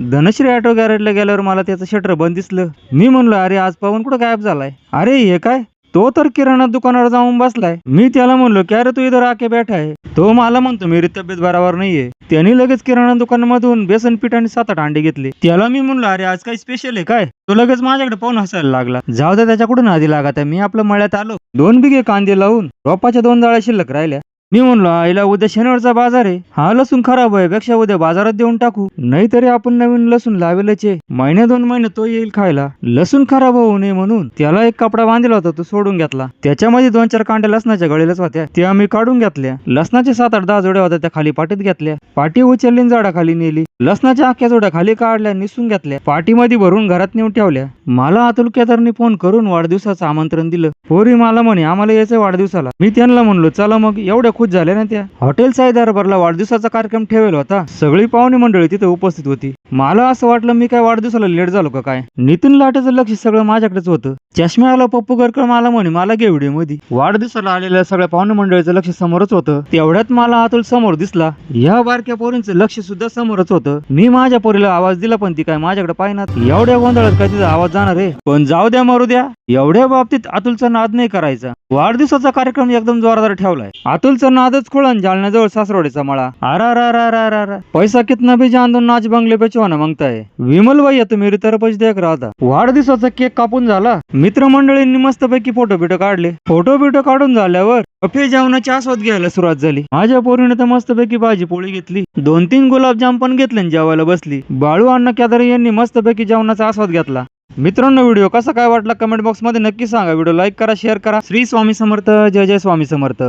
Dhanashree auto गॅरेजला गेल्यावर मला त्याचं शटर बंद दिसलं. मी म्हणलो अरे आज पाहून कुठं गायब झालाय? अरे हे काय? तो तर किराणा दुकानावर जाऊन बसलाय. मी त्याला म्हणलो की अरे तू इथं आके बैठा आहे? तो मला म्हणतो मेरी तब्येत बराबर नाहीये. त्यांनी लगेच किराणा दुकानामधून बेसन पीठ आणि सात आठ अंडे घेतले. त्याला मी म्हणलो अरे आज काही स्पेशल आहे काय? तो लगेच माझ्याकडे पाहून हसायला लागला. जाऊ दे त्याच्याकडून आधी लागत आहे मी आपल्या मळ्यात आलो. दोन बिघे कांदे लावून रोपाच्या दोन जाळ्या शिल्लक राहिल्या. मी म्हणलो आईला उद्या शनिवारचा बाजार आहे. हा लसूण खराब आहे पेक्षा उद्या बाजारात देऊन टाकू. नाहीतरी आपण नवीन लसूण लावेलच. आहे महिन्या दोन महिने तो येईल खायला. लसूण खराब होऊ नये म्हणून त्याला एक कपडा बांधला होता तो सोडून घेतला. त्याच्यामध्ये दोन चार कांड्या लसणाच्या गळीलाच होत्या. त्या मी काढून घेतल्या. लसणाचे सात आठ दहा जोड्या होत्या त्या खाली पाटीत घेतल्या. पाटी उचलली झाडाखाली नेली. लसणाच्या आख्या जोड्या खाली काढल्या निसून घेतल्या. पाठीमध्ये भरून घरात नेऊन ठेवल्या. मला अतुल केदारनी फोन करून वाढदिवसाचं आमंत्रण दिलं. पोरी मला म्हणे आम्हाला यायचं वाढदिवसाला. मी त्यांना म्हणलो चला मग एवढ्या खुश झाल्या ना त्या. हॉटेल साई दरबारला वाढदिवसाचा कार्यक्रम ठेवेल होता. सगळी पाहुणे मंडळी तिथे उपस्थित होती. मला असं वाटलं मी काय वाढदिवसाला लेट झालो का काय? नितीन लाटेचं लक्ष सगळं माझ्याकडेच होतं. चष्म्याला पप्पू गरकर मला म्हणे मला घे व्हिडिओमध्ये. वाढदिवसाला आलेल्या सगळ्या पाहुणे मंडळीचं लक्ष समोरच होतं. तेवढ्यात मला अतुल समोर दिसला. या बारक्या पोरींचं लक्ष सुद्धा समोरच होतं. मी माझ्या पोरीला आवाज दिला पण ती काय माझ्याकडे पाहिनात एवढ्या गोंधळात काय तिचा आवाज जाणार आहे? पण जाऊ द्या मारू द्या. एवढ्या बाबतीत अतुलचा नाद नाही करायचा. वाढदिवसाचा कार्यक्रम एकदम जोरदार ठेवलाय. अतुलचा नादच खुळण जालन्याजवळ सासरोडीचा मळा. अरा रा रा रा रा रा पैसा कितना भी जान नाच बंगले पे चोना मागताय. विमल भाई आता मेरी तरफच देख राहता. वाढदिवसाचा केक कापून झाला. मित्रमंडळींनी मस्तपैकी फोटो बिटो काढले. फोटो बिटो काढून झाल्यावर कफे जेवणाची आस्वाद घ्यायला सुरुवात झाली. माझ्या पोरीने तर मस्तपैकी भाजी पोळी घेतली. दोन तीन गुलाबजाम पण घेतले आणि जेवायला बसली. बाळू अण्णा केदारे यांनी मस्तपैकी जेवणाचा आस्वाद घेतला. मित्रांनो व्हिडिओ कसा काय वाटला कमेंट बॉक्समध्ये नक्की सांगा. व्हिडिओ लाईक करा शेअर करा. श्री स्वामी समर्थ. जय जय स्वामी समर्थ.